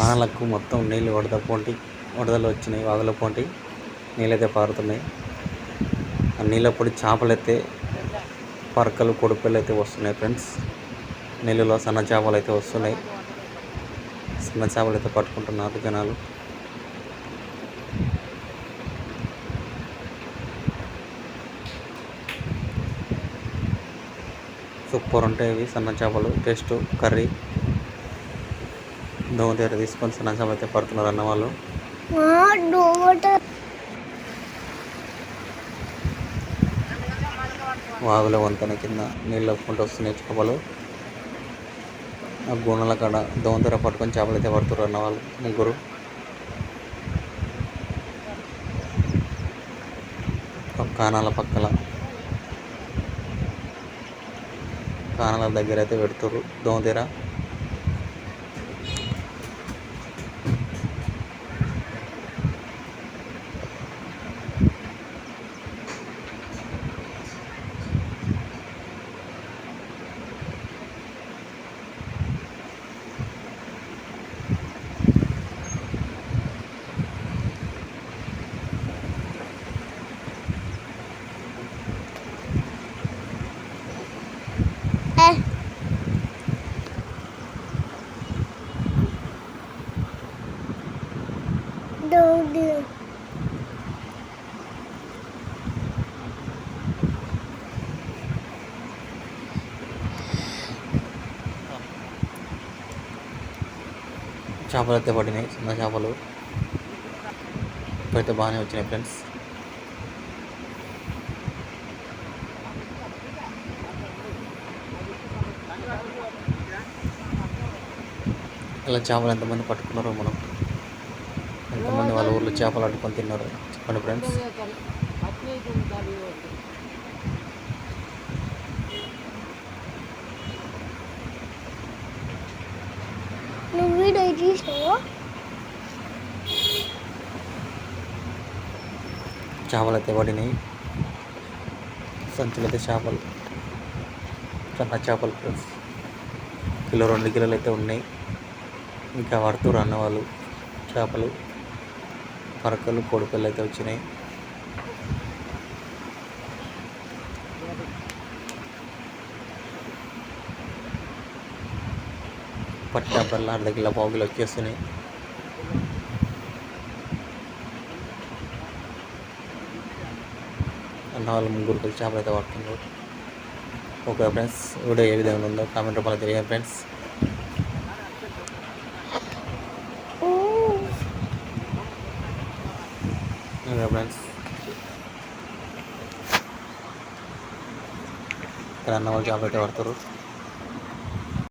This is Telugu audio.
వానలకు మొత్తం నీళ్ళు వడద పోంటి వడదలు వచ్చినాయి వాగుల పోంటి నీళ్ళైతే పారుతున్నాయి. ఆ నీళ్ళప్పుడు చేపలు అయితే పరకలు కొడుపులు అయితే వస్తున్నాయి ఫ్రెండ్స్. నీళ్ళలో సన్న చేపలు అయితే వస్తున్నాయి. సన్న చేపలు అయితే పట్టుకుంటున్నారు జనాలు. సూపర్ ఉంటాయి ఇవి సన్న చేపలు. Taste curry. దోమ తీసుకొని సన్న చేపలు అయితే పడుతున్నారు అన్న వాళ్ళు వాగుల వంతెన కింద నీళ్ళు ఒప్పుకుంటూ వస్తున్నాయి చేపలు ఆ గుణల కాడ దోమ దగ్గర పట్టుకొని చేపలు అయితే పడుతున్నారు అన్న వాళ్ళు ముగ్గురు కానాల పక్కల. కానాల దగ్గర అయితే పెడుతుర్రు దోమ దగ్గర చేపలు అయితే పడినాయి చిన్న చేపలు. ఇప్పుడైతే బాగానే వచ్చినాయి ఫ్రెండ్స్. ఇలా చేపలు ఎంతమంది పట్టుకున్నారో మనం. ఎంతమంది వాళ్ళ ఊర్లో చేపలు అడ్డుకొని తిన్నారో. చెప్పండి ఫ్రెండ్స్ నువ్వు వీడియో చేపలు అయితే పడినాయి. సంచులు అయితే చేపలు. చిన్న చేపలు ఫ్రెండ్స్ కిలో రెండు కిలోలు అయితే ఉన్నాయి. ఇంకా పడుతురు అన్న వాళ్ళు చేపలు. పరకలు కొడుకలు అయితే వచ్చినాయి. పట్టినప్పుడల్లా అర్ధ కిలో పావు కిలో వచ్చేస్తున్నాయి. అన్న వాళ్ళు ముగ్గురు కలిసి చేపలు అయితే పడుతున్నారు. ఓకే ఫ్రెండ్స్ వీడియో ఏ విధంగా ఉందో కామెంట్ రూపంలో తెలియదు ఫ్రెండ్స్ ఫ్రెండ్స్ ఇక్కడ అన్న వాళ్ళు జాబ్ అయితే పడతారు